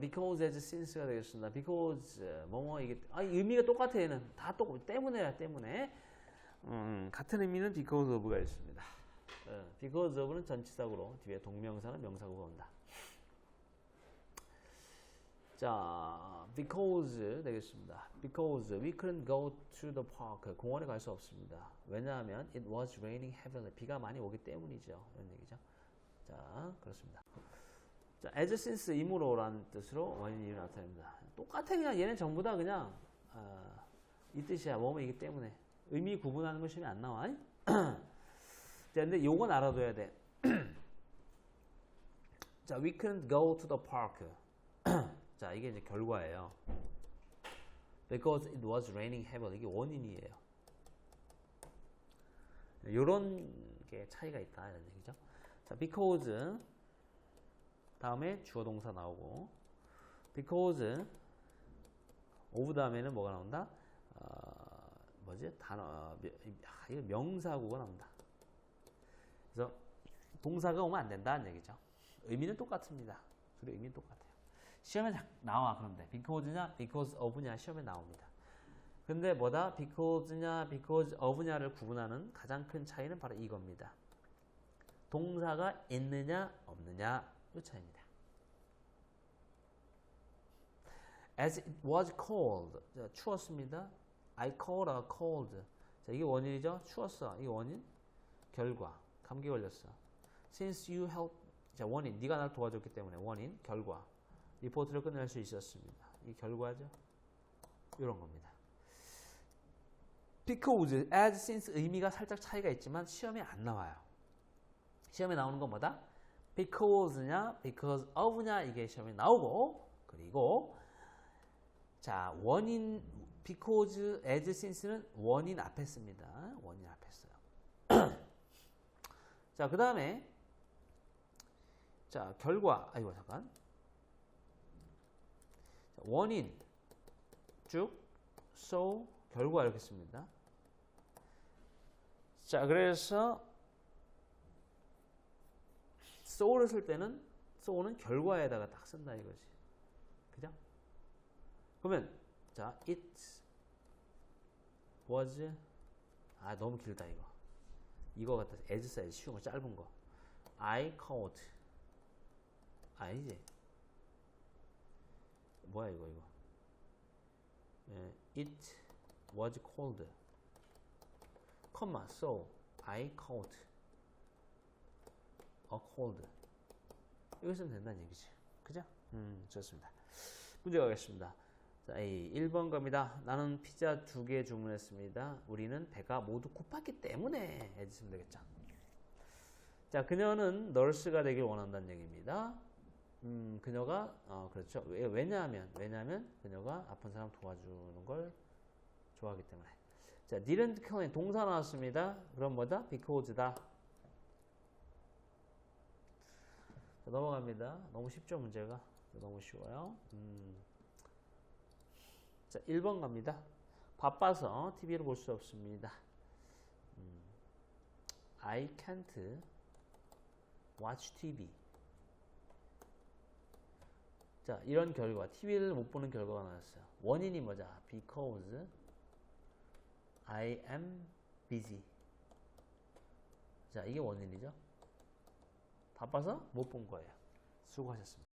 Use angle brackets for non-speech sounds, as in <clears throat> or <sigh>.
because as since가 되겠습니다. because 뭐뭐 이게 아 의미가 똑같아 얘는 다 똑 때문에야 때문에 음, 같은 의미는 because of가 있습니다. 어, because of는 전치사구로 뒤에 동명사는 명사구가 온다. 자, because 되겠습니다. Because we couldn't go to the park. 공원에 갈 수 없습니다. 왜냐하면 it was raining heavily. 비가 많이 오기 때문이죠. 이런 얘기죠. 자, 그렇습니다. 자, as since 이므로라는 뜻으로 원인이 나타납니다. 똑같아 그냥 얘는 전부 다 그냥 어, 이 뜻이야. 뭐뭐이기 때문에 의미 구분하는 거 시험에 안 나와. <clears throat> 자, 근데 요건 알아둬야 돼. <clears throat> 자, we couldn't go to the park. <clears throat> 자, 이게 이제 결과예요. Because it was raining heavily. 이게 원인이에요. 요런 게 차이가 있다. 이런 얘기죠. 자, because. 다음에 주어 동사 나오고. because. of 다음에는 뭐가 나온다? 어, 뭐지? 단어, 명- 아, 이거 명사구가 나온다. 그래서 동사가 오면 안 된다는 얘기죠. 의미는 똑같습니다. 둘의 의미는 똑같아요. 시험에 자- 나와 그런데 because냐 because of냐 시험에 나옵니다. 근데 뭐다 because냐 because of냐를 구분하는 가장 큰 차이는 바로 이겁니다. 동사가 있느냐 없느냐 이 차이입니다. As it was cold 자, 추웠습니다. I called a cold 자 이게 원인이죠. 추웠어. 이게 원인 결과 감기 걸렸어. Since you help 자 원인 네가 날 도와줬기 때문에 원인 결과 리포트를 끝낼 수 있었습니다. 이 결과죠. 이런 겁니다. Because, as, since 의미가 살짝 차이가 있지만 시험에 안 나와요. 시험에 나오는 건 뭐다? Because냐, because of냐 이게 시험에 나오고 그리고 자 원인 because, as, since는 원인 앞에 씁니다. 원인 앞에 써요. <clears throat> 자, 그 다음에, 자, 결과, 아이고, 잠깐. 자, 원인, 쭉, so, 결과 이렇게 씁니다. 자, 그래서, so를 쓸 때는, so는 결과에다가 딱 쓴다 이거지. 그죠? 그러면, 자, it was, 아, 너무 길다, 이거. 이거 같아. as 사이즈 쉬운 거 짧은 거. I caught. 아니지. 뭐야 이거 이거. 예, it was cold. 컴마 so I caught a cold. 이거 쓰면 된다는 얘기지. 그죠? 음, 좋습니다. 문제 가겠습니다. 자, A 1번 겁니다. 나는 피자 두 개 주문했습니다. 우리는 배가 모두 고팠기 때문에 해주시면 되겠죠. 자, 그녀는 널스가 되길 원한다는 얘기입니다. 음, 그녀가 어, 그렇죠. 왜, 왜냐하면 왜냐하면 그녀가 아픈 사람 도와주는 걸 좋아하기 때문에. 자, didn't come 동사 나왔습니다. 그럼 뭐다? because다. 자, 넘어갑니다. 너무 쉽죠 문제가? 너무 쉬워요. 음. 자, 1번 갑니다. 바빠서 TV를 볼 수 없습니다. 음, I can't watch TV. 자, 이런 결과, TV를 못 보는 결과가 나왔어요. 원인이 뭐죠? Because I am busy. 자, 이게 원인이죠. 바빠서 못 본 거예요. 수고하셨습니다.